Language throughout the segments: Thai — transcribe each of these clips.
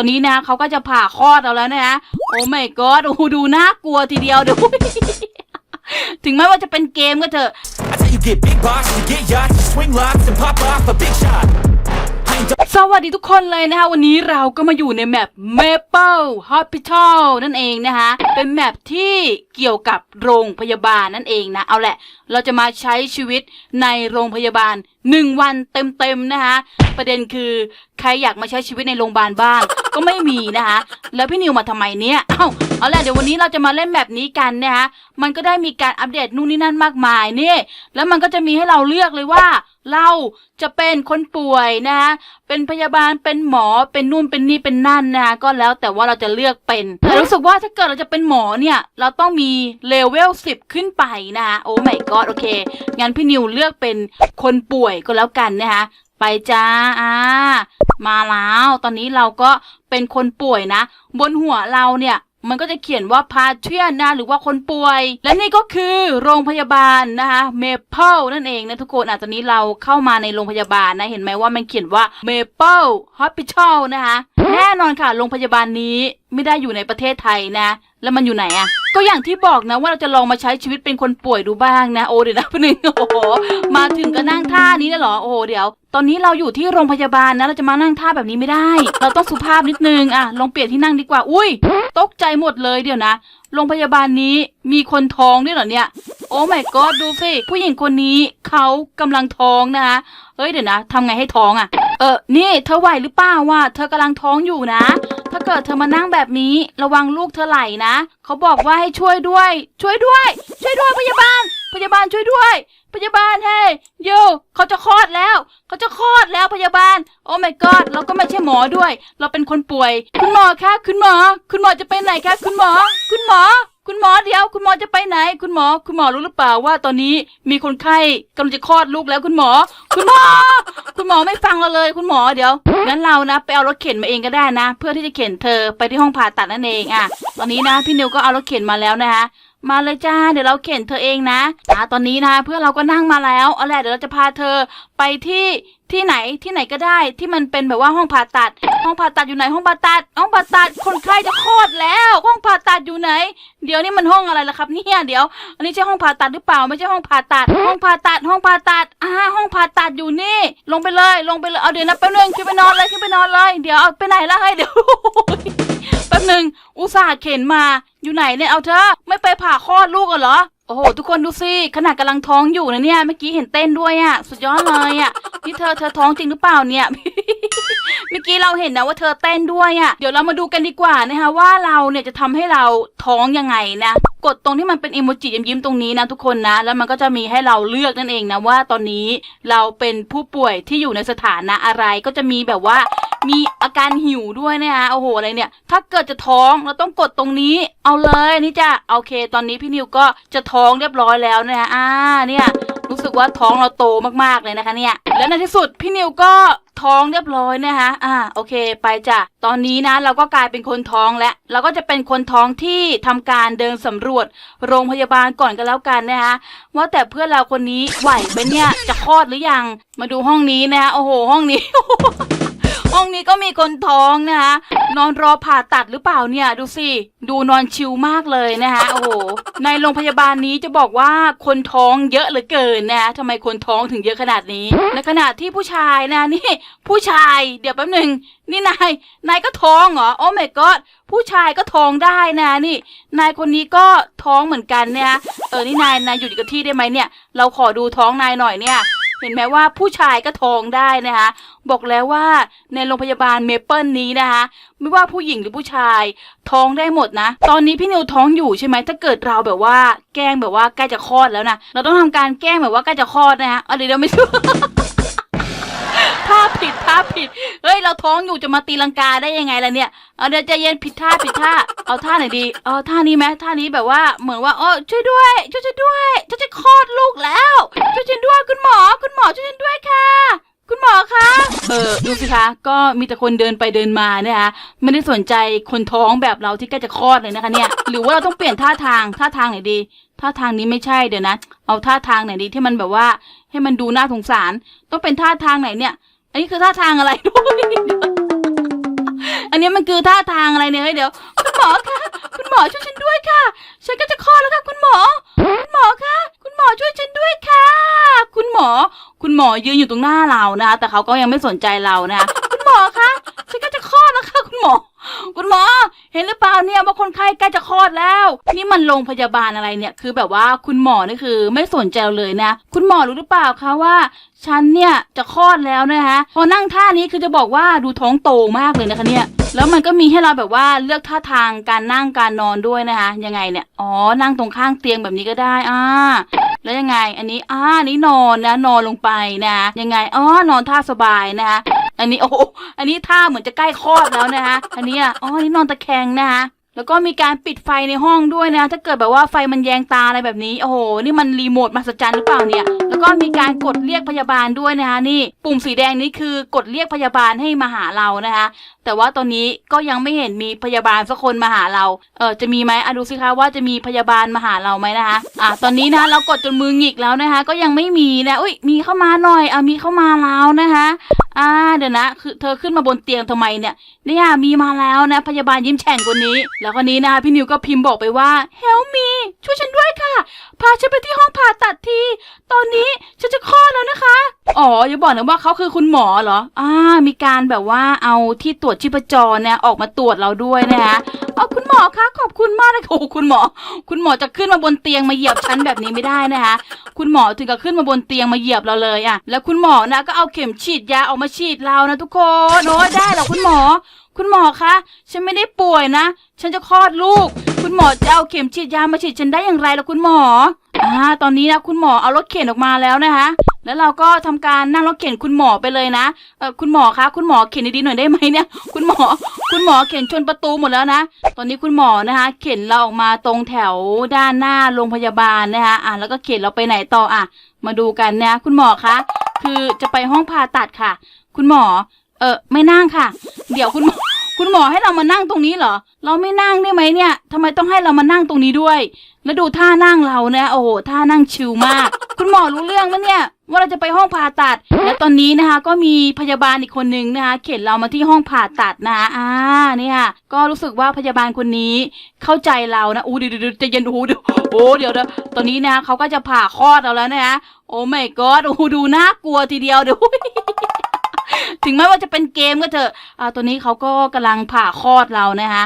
ตอนนี้นะเขาก็จะผ่าคลอดเอาแล้วนะฮะโอ้ไม่กอดโอ้โหดูน่ากลัวทีเดียวดูถึงแม้ว่าจะเป็นเกมก็เถอะ That's how you get big box, you get yachts, you swing locks and pop off a big shot. I ain't done สวัสดีทุกคนเลยนะคะวันนี้เราก็มาอยู่ในแมป Maple Hospital นั่นเองนะคะเป็นแมปที่ เกี่ยวกับโรงพยาบาลนั่นเองนะ เอาแหละ เราจะมาใช้ชีวิตในโรงพยาบาล 1 วันเต็มๆนะคะ ประเด็นคือใครอยากมาใช้ชีวิตในโรงพยาบาลบ้าง ก็ไม่มีนะคะ แล้วพี่นิวมาทำไมเนี่ยเอ้าเอาแหละเดี๋ยววันนี้เราจะมาเล่นแบบนี้กันนะคะมันก็ได้มีการอัปเดตนู่นนี่นั่นมากมายนี่ แล้วมันก็จะมีให้เราเลือกเลยว่าเราจะเป็นคนป่วยนะคะเป็นพยาบาล เป็นหมอ เป็นนู่น เป็นนี่ เป็นนั่นนะคะก็แล้วแต่ว่าเราจะเลือกเป็นแต่รู้สึกว่าถ้าเกิดเราจะเป็นหมอเนี่ย เราต้องมีเลเวล 10 ขึ้นไปนะคะโอ้ไม่กอดโอเค งั้นพี่นิวเลือกเป็นคนป่วยก็แล้วกันนะคะ ไปจ้าอ่ามาแล้ว ตอนนี้เราก็เป็นคนป่วยนะ บนหัวเราเนี่ยมันก็จะเขียนว่าพาเชียนนะหรือว่าคนป่วย และนี่ก็คือโรงพยาบาลนะคะเมเปิลนั่นเองนะทุกคนอะตอนนี้เราเข้ามาในโรงพยาบาลนะเห็นไหมว่ามันเขียนว่าเมเปิลฮอสพิทอลนะคะแน่นอนค่ะโรงพยาบาลนี้ไม่ได้อยู่ในประเทศไทยนะ แล้วมันอยู่ไหนอะ ก็อย่างที่บอกนะว่าเราจะลองมาใช้ชีวิตเป็นคนป่วยดูบ้างนะโอ้เดี๋ยวนะหนึ่งโอ้โหมาถึงก็นั่งท่านี้แล้วเหรอโอ้โหเดี๋ยว ตอนนี้เราอยู่ที่โรงพยาบาลนะเราจะมานั่งท่าแบบนี้ไม่ได้ เราต้องสุภาพนิดนึงอะลองเปลี่ยนที่นั่งดีกว่า อุ้ยตกใจหมดเลยเดี๋ยวนะโรงพยาบาลนี้มีคนท้องด้วยเหรอเนี่ย โอ้ my god ดูสิผู้หญิงคนนี้เขากำลังท้องนะคะเฮ้ยเดี๋ยวนะทำไงให้ท้องอะ เออนี่เธอไหวหรือเปล่าว่าเธอกำลังท้องอยู่นะ ถ้าเกิดเธอมานั่งแบบนี้ ระวังลูกเธอไหลนะ เขาบอกว่าให้ช่วยด้วย ช่วยด้วย ช่วยด้วยพยาบาล พยาบาลช่วยด้วย พยาบาลเฮ้ยโยเขาจะคลอดแล้ว เขาจะคลอดแล้วพยาบาล โอ้ my god เราก็ไม่ใช่หมอด้วย เราเป็นคนป่วย คุณหมอคะคุณหมอ คุณหมอจะไปไหนคะคุณหมอ คุณหมอ คุณหมอเดี๋ยว คุณหมอจะไปไหน คุณหมอ คุณหมอรู้หรือเปล่าว่าตอนนี้มีคนไข้กำลังจะคลอดลูกแล้วคุณหมอ คุณหมอ คุณหมอไม่ฟังเราเลย คุณหมอเดี๋ยวงั้นเรานะไปเอารถเข็นมาเองก็ได้นะ เพื่อที่จะเข็นเธอไปที่ห้องผ่าตัดนั่นเองอะ ตอนนี้นะ พี่นิวก็เอารถเข็นมาแล้วนะคะมาเลยจ้า เดี๋ยวเราเข็นเธอเองนะอ่าตอนนี้นะเพื่อนเราก็นั่งมาแล้วเอาแหละเดี๋ยวเราจะพาเธอไปที่ ที่ไหนที่ไหนก็ได้ที่มันเป็นแบบว่าห้องผ่าตัด ห้องผ่าตัดอยู่ไหนห้องผ่าตัด ห้องผ่าตัดคนไข้จะคลอดแล้ว ห้องผ่าตัดอยู่ไหน เดี๋ยวนี่มันห้องอะไรล่ะครับเนี่ยเดี๋ยว อันนี้ใช่ห้องผ่าตัดหรือเปล่าไม่ใช่ห้องผ่าตัด ห้องผ่าตัดห้องผ่าตัดอ่าห้องผ่าตัดอยู่นี่ ลงไปเลย ลงไปเลยเอาเดี๋ยวนะแป๊บนึงขึ้นไปนอนเลยขึ้นไปนอนเลย เดี๋ยวเอาไปไหนแล้วเฮ้ยเดี๋ยวแป๊บนึงอุตส่าห์เข็นมาอยู่ไหนเนี่ยเอาเธอไม่ไปผ่าคลอดลูกเหรอ โอ้โห ทุกคนดูสิขนาดกำลังท้องอยู่นะเนี่ยเมื่อกี้เห็นเต้นด้วยอะ่ะ สุดยอดเลยอะ่ะนี่เธอเธอท้องจริงหรือเปล่าเนี่ย เมื่อกี้เราเห็นนะว่าเธอเต้นด้วยอะ่ะเดี๋ยวเรามาดูกันดีกว่านะคะว่าเราเนี่ยจะทำให้เราท้องยังไงนะกดตรงที่มันเป็นอิโมจิยิ้มๆตรงนี้นะทุกคนนะ แล้วมันก็จะมีให้เราเลือกนั่นเองนะว่าตอนนี้เราเป็นผู้ป่วยที่อยู่ในสถานะอะไรก็จะมีแบบว่า มีอาการหิวด้วยนะคะโอ้โหอะไรเนี่ย ถ้าเกิดจะท้องเราต้องกดตรงนี้ เอาเลยนี่จ้ะโอเค ตอนนี้พี่นิวก็จะท้องเรียบร้อยแล้วนะคะอ่าเนี่ยรู้สึกว่าท้องเราโตมากๆเลยนะคะเนี่ย และในที่สุดพี่นิวก็ท้องเรียบร้อยนะคะ อ่า โอเค ไปจ้ะ ตอนนี้นะเราก็กลายเป็นคนท้องแล้ว เราก็จะเป็นคนท้องที่ทำการเดินสำรวจ โรงพยาบาลก่อนกันแล้วกันนะคะ ว่าแต่เพื่อนเราคนนี้ไหวไหมเนี่ย จะคลอดหรือยัง มาดูห้องนี้นะคะ โอ้โห ห้องนี้ ห้องนี้ก็มีคนท้องนะคะ นอนรอผ่าตัดหรือเปล่าเนี่ย ดูสิ ดูนอนชิลมากเลยนะคะโอ้โหในโรงพยาบาลนี้จะบอกว่าคนท้องเยอะเหลือเกินนะคะทำไมคนท้องถึงเยอะขนาดนี้ในขณะที่ผู้ชายนะนี่ ผู้ชายเดี๋ยวแป๊บหนึ่งนี่นายนายก็ท้องเหรอโอ้ my god ผู้ชายก็ท้องได้นะนี่ นายคนนี้ก็ท้องเหมือนกันเนี่ยเออนี่นายนายอยู่กับที่ได้ไหมเนี่ย เราขอดูท้องนายหน่อยเนี่ย เห็นไหมว่าผู้ชายก็ท้องได้นะคะ บอกแล้วว่าในโรงพยาบาลเมเปิลนี้นะคะ ไม่ว่าผู้หญิงหรือผู้ชายท้องได้หมดนะ ตอนนี้พี่นิวท้องอยู่ใช่ไหมถ้าเกิดเราแบบว่าแกล้งแบบว่าใกล้จะคลอดแล้วนะเราต้องทำการแกล้งแบบว่าใกล้จะคลอดนะฮะเอาเดี๋ยวเดี๋ยวไม่ใช่ ผิดท่าผิด เฮ้ย เราท้องอยู่จะมาตีลังกาได้ยังไงล่ะเนี่ย เอาเดี๋ยวใจเย็นผิดท่าผิดท่า เอาท่าไหนดี เอาท่านี้ไหมท่านี้แบบว่าเหมือนว่าเออช่วยด้วย ช่วยฉันด้วยฉันจะคลอดลูกแล้ว ช่วยฉันด้วยคุณหมอ คุณหมอช่วยฉันด้วยค่ะ คุณหมอคะ เออดูสิคะ ก็มีแต่คนเดินไปเดินมาเนี่ยคะไม่ได้สนใจคนท้องแบบเราที่ใกล้จะคลอดเลยนะคะเนี่ย หรือว่าเราต้องเปลี่ยนท่าทาง ท่าทางไหนดี ท่าทางนี้ไม่ใช่เดี๋ยวนะ เอาท่าทางไหนดีที่มันแบบว่า ให้มันดูน่าสงสาร ต้องเป็นท่าทางไหนเนี่ย อันนี้คือท่าทางอะไรด้วยอันนี้มันคือท่าทางอะไรเนี่ยเฮ้ยเดี๋ยว คุณหมอคะคุณหมอช่วยฉันด้วยค่ะ ฉันก็จะคลอดแล้วค่ะ คุณหมอ คุณหมอคะคุณหมอช่วยฉันด้วยค่ะ คุณหมอ คุณหมอยืนอยู่ตรงหน้าเรานะคะแต่เขาก็ยังไม่สนใจเรานะคะคุณหมอคะฉันก็จะคลอดแล้วค่ะ คุณหมอ คุณหมอ เห็นหรือเปล่าเนี่ยว่าคนไข้ใกล้จะคลอดแล้ว นี่มันโรงพยาบาลอะไรเนี่ย คือแบบว่าคุณหมอนี่คือ ไม่สนใจเราเลยนะ คุณหมอรู้หรือเปล่าคะว่าฉันเนี่ยจะคลอดแล้วนะคะพอนั่งท่านี้คือจะบอกว่าดูท้องโตมากเลยนะคะเนี่ย แล้วมันก็มีให้เราแบบว่าเลือกท่าทางการนั่งการนอนด้วยนะคะยังไงเนี่ยอ๋อนั่งตรงข้างเตียงแบบนี้ก็ได้อ่าแล้วยังไง อันนี้อ่านนี้นอนนะนอนลงไปนะยังไงอ๋อนอนท่าสบายนะคะ อันนี้โอ้โหอันนี้ท่าเหมือนจะใกล้คลอดแล้วนะคะอันนี้อ๋ออันนี้นอนตะแคงนะคะ แล้วก็มีการปิดไฟในห้องด้วยนะ ถ้าเกิดแบบว่าไฟมันแยงตาอะไรแบบนี้ โอ้โห นี่มันรีโมทมหัศจรรย์หรือเปล่าเนี่ย แล้วก็มีการกดเรียกพยาบาลด้วยนะคะนี่ ปุ่มสีแดงนี้คือกดเรียกพยาบาลให้มาหาเรานะคะ แต่ว่าตอนนี้ก็ยังไม่เห็นมีพยาบาลสักคนมาหาเรา เออจะมีไหมอะดูสิคะว่าจะมีพยาบาลมาหาเราไหมนะคะ อะตอนนี้นะเรากดจนมือหงิกแล้วนะคะ ก็ยังไม่มีนะ อุ้ยมีเข้ามาหน่อย อะมีเข้ามาแล้วนะคะอ่าเดี๋ยวนะ คือเธอขึ้นมาบนเตียงทำไมเนี่ย เนี่ยมีมาแล้วนะ พยาบาลยิ้มแฉ่งคนนี้แแล้วคนนี้นะคะพี่นิวก็พิมพ์บอกไปว่า help me ช่วยฉันด้วยค่ะ พาฉันไปที่ห้องผ่าตัดที ตอนนี้ฉันจะคลอดแล้วนะคะ อ๋ออย่าบอกนะว่าเขาคือคุณหมอเหรอ อ่า มีการแบบว่าเอาที่ตรวจชีพจรเนี่ยออกมาตรวจเราด้วยนะคะ เอาคุณหมอคะขอบคุณมากเลยโอ้คุณหมอ คุณหมอจะขึ้นมาบนเตียงมาเหยียบฉันแบบนี้ไม่ได้นะคะ คุณหมอถึงกับขึ้นมาบนเตียงมาเหยียบเราเลยอะแล้วคุณหมอนะก็เอาเข็มฉีดยาออกมาฉีดเรานะทุกคนโอ้ยได้เหรอคุณหมอ คุณหมอคะ ฉันไม่ได้ป่วยนะ ฉันจะคลอดลูก คุณหมอจะเอาเข็มฉีดยามาฉีดฉันได้อย่างไรล่ะคุณหมอ อ่า ตอนนี้นะคุณหมอเอารถเข็นออกมาแล้วนะคะ แล้วเราก็ทำการนั่งรถเข็นคุณหมอไปเลยนะ เออคุณหมอคะ คุณหมอเข็นดีๆหน่อยได้ไหมเนี่ย คุณหมอ คุณหมอเข็นชนประตูหมดแล้วนะ ตอนนี้คุณหมอนะคะ เข็นเราออกมาตรงแถวด้านหน้าโรงพยาบาลนะคะ อะแล้วก็เข็นเราไปไหนต่ออะ มาดูกันนะ คุณหมอคะ คือจะไปห้องผ่าตัดค่ะ คุณหมอ เออไม่นั่งค่ะ เดี๋ยวคุณหมอ คุณหมอให้เรามานั่งตรงนี้เหรอ เราไม่นั่งได้ไหมเนี่ยทำไมต้องให้เรามานั่งตรงนี้ด้วย แล้วดูท่านั่งเราเนี่ยโอ้โห ท่านั่งชิลมาก คุณหมอรู้เรื่องแล้วเนี่ย ว่าเราจะไปห้องผ่าตัด และตอนนี้นะคะ ก็มีพยาบาลอีกคนนึงนะคะ เข็นเรามาที่ห้องผ่าตัดนะคะอ่า เนี่ยค่ะก็รู้สึกว่าพยาบาลคนนี้เข้าใจเรานะ อู้เดี๋ยวเดี๋ยวเดี๋ยวใจะเย็นโอ้เดี๋ยวโอ้เดี๋ยวเดี๋ยวตอนนี้นะคะเขาก็จะผ่าคลอดเราแล้วนะคะ โอ้ไม่กอดโอ้ดูน่ากลัวทีเดียวเดี๋ยว ถึงแม้ว่าจะเป็นเกมก็เถอะอ่าตัวนี้เขาก็กำลังผ่าคลอดเรานะคะ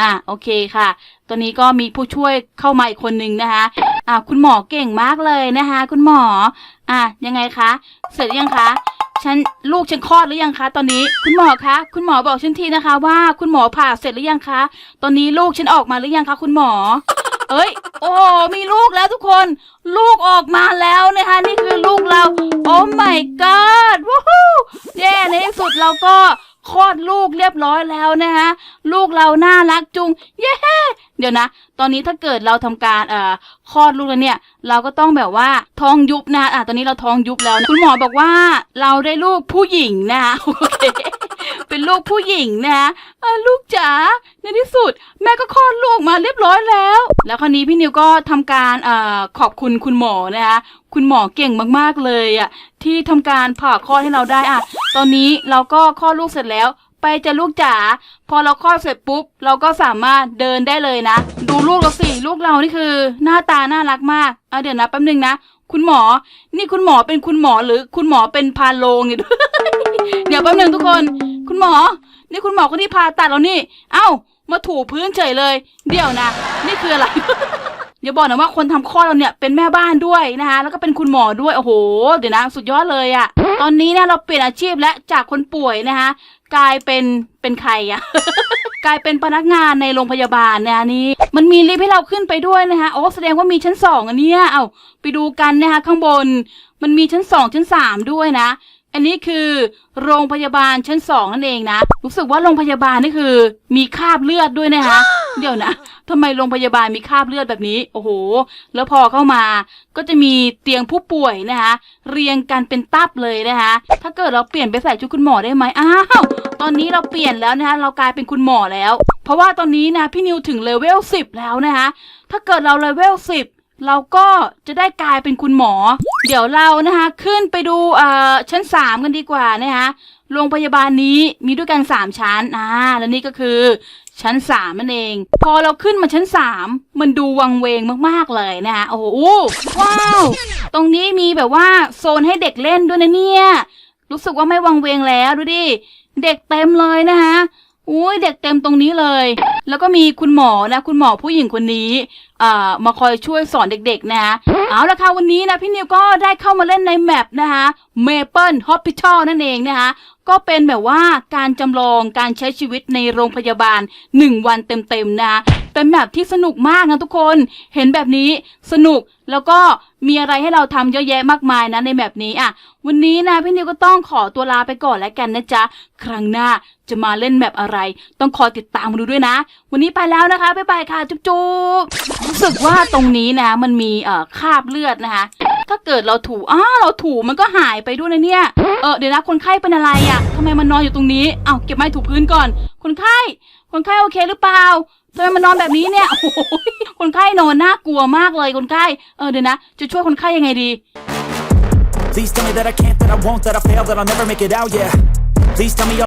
อ่าโอเคค่ะ ตัวนี้ก็มีผู้ช่วยเข้ามาอีกคนนึงนะคะอ่าคุณหมอเก่งมากเลยนะคะ คุณหมอ อ่ายังไงคะ เสร็จยังคะฉันลูกฉันคลอดหรือยังคะ ตอนนี้คุณหมอคะ คุณหมอบอกฉันทีนะคะ ว่าคุณหมอผ่าเสร็จหรือยังคะ ตอนนี้ลูกฉันออกมาหรือยังคะ คุณหมอ เอ้ย โอ้มีลูกแล้วทุกคน ลูกออกมาแล้วนะคะ นี่คือลูกเรา โอ้ my god วู้ฮู้ แย่ในที่สุดเราก็คลอดลูกเรียบร้อยแล้วนะคะลูกเราน่ารักจุง เย้เดี๋ยวนะ ตอนนี้ถ้าเกิดเราทำการเอ่อคลอดลูกแล้วเนี่ย เราก็ต้องแบบว่าท้องยุบนะอะตอนนี้เราท้องยุบแล้วนะคุณหมอบอกว่าเราได้ลูกผู้หญิงนะคะโอเค เป็นลูกผู้หญิงนะเออลูกจ๋าในที่สุด แม่ก็คลอดลูกมาเรียบร้อยแล้ว แล้วคราวนี้พี่นิวก็ทำการเอ่อขอบคุณคุณหมอนะคะคุณหมอเก่งมากๆเลยอะที่ทำการผ่าคลอดให้เราได้อะ ตอนนี้เราก็คลอดลูกเสร็จแล้ว ไปจะลูกจ๋าพอเราคลอดเสร็จปุ๊บ เราก็สามารถเดินได้เลยนะ ดูลูกเราสิลูกเรานี่คือ หน้าตาน่ารักมากอะเดี๋ยวนะแป๊บนึงนะคุณหมอ นี่คุณหมอเป็นคุณหมอหรือคุณหมอเป็นพาโลงเนี่ยเดี๋ยวแป๊บนึงทุกคน คุณหมอ นี่คุณหมอคนที่ผ่าตัดเรานี่ เอ้า มาถูพื้นเฉยเลย เดี๋ยวนะ นี่คืออะไร อย่าบอกนะว่าคนทำคลอดเราเนี่ยเป็นแม่บ้านด้วยนะคะแล้วก็เป็นคุณหมอด้วย โอ้โห เดี๋ยวนะ สุดยอดเลยอะตอนนี้เนี่ยเราเปลี่ยนอาชีพและจากคนป่วยนะคะกลายเป็นเป็นใครอะกลายเป็นพนักงานในโรงพยาบาลเนี่ยนี่มันมีลิฟต์ให้เราขึ้นไปด้วยนะคะโอ้แสดงว่ามีชั้นสองอันเนี้ยเอาไปดูกันนะคะข้างบน มันมีชั้นสองชั้นสามด้วยนะ อันนี้คือโรงพยาบาลชั้นสองนั่นเองนะ รู้สึกว่าโรงพยาบาลนี่คือ มีคราบเลือดด้วยนะคะ เดี๋ยวนะทำไมโรงพยาบาลมีคราบเลือดแบบนี้ โอ้โห แล้วพอเข้ามา ก็จะมีเตียงผู้ป่วยนะคะ เรียงกันเป็นตับเลยนะคะ ถ้าเกิดเราเปลี่ยนไปใส่ชุดคุณหมอได้ไหมอ้าว ตอนนี้เราเปลี่ยนแล้วนะคะ เรากลายเป็นคุณหมอแล้ว เพราะว่าตอนนี้นะพี่นิวถึงเลเวลสิบแล้วนะคะ ถ้าเกิดเราเลเวลสิบ เราก็จะได้กลายเป็นคุณหมอ เดี๋ยวเรานะคะ ขึ้นไปดูเอ่อชั้นสามกันดีกว่านะคะโรงพยาบาลนี้มีด้วยกันสามชั้นอ่าและนี่ก็คือชั้นสามนั่นเอง พอเราขึ้นมาชั้นสามมันดูวังเวงมากๆเลยนะคะโอ้โหว้าว ตรงนี้มีแบบว่าโซนให้เด็กเล่นด้วยนะเนี่ย รู้สึกว่าไม่วังเวงแล้วดูดิ เด็กเต็มเลยนะคะ อุ้ยเด็กเต็มตรงนี้เลย แล้วก็มีคุณหมอนะ คุณหมอผู้หญิงคนนี้อ่ามาคอยช่วยสอนเด็กๆ นะคะเอาละค่ะวันนี้นะพี่นิวก็ได้เข้ามาเล่นในแมปนะคะ Maple Hospital นั่นเองนะคะ ก็เป็นแบบว่าการจำลองการใช้ชีวิตในโรงพยาบาล 1 วันเต็มๆนะคะเป็นแบบที่สนุกมากนะทุกคนเห็นแบบนี้สนุกแล้วก็มีอะไรให้เราทำเยอะแยะมากมายนะในแบบนี้อะ วันนี้นะพี่นิวก็ต้องขอตัวลาไปก่อนแล้วกันนะจ๊ะ ครั้งหน้าจะมาเล่นแบบอะไร ต้องคอยติดตามมาดูด้วยนะ วันนี้ไปแล้วนะคะบ๊ายบายค่ะ จุ๊บจุ๊บรู้สึกว่าตรงนี้นะมันมีเอ่อคราบเลือดนะคะ ถ้าเกิดเราถูอ้าเราถูมันก็หายไปด้วยนะเนี่ย เออเดี๋ยวนะคนไข้เป็นอะไรอะ่ะทำไมมันนอนอยู่ตรงนี้เอ้าเก็บไม้ถูพื้นก่อน คนไข้ คนไข้โอเคหรือเปล่าทำไมมันนอนแบบนี้เนี่ยโอ้โหคนไข้นอนน่ากลัวมากเลยคนไข้ เออเดี๋ยวนะ จะช่วยคนไข้ยังไงดี Please tell me that I can't, that I won't, that I fail, that I'll never make it out, yeah Please tell me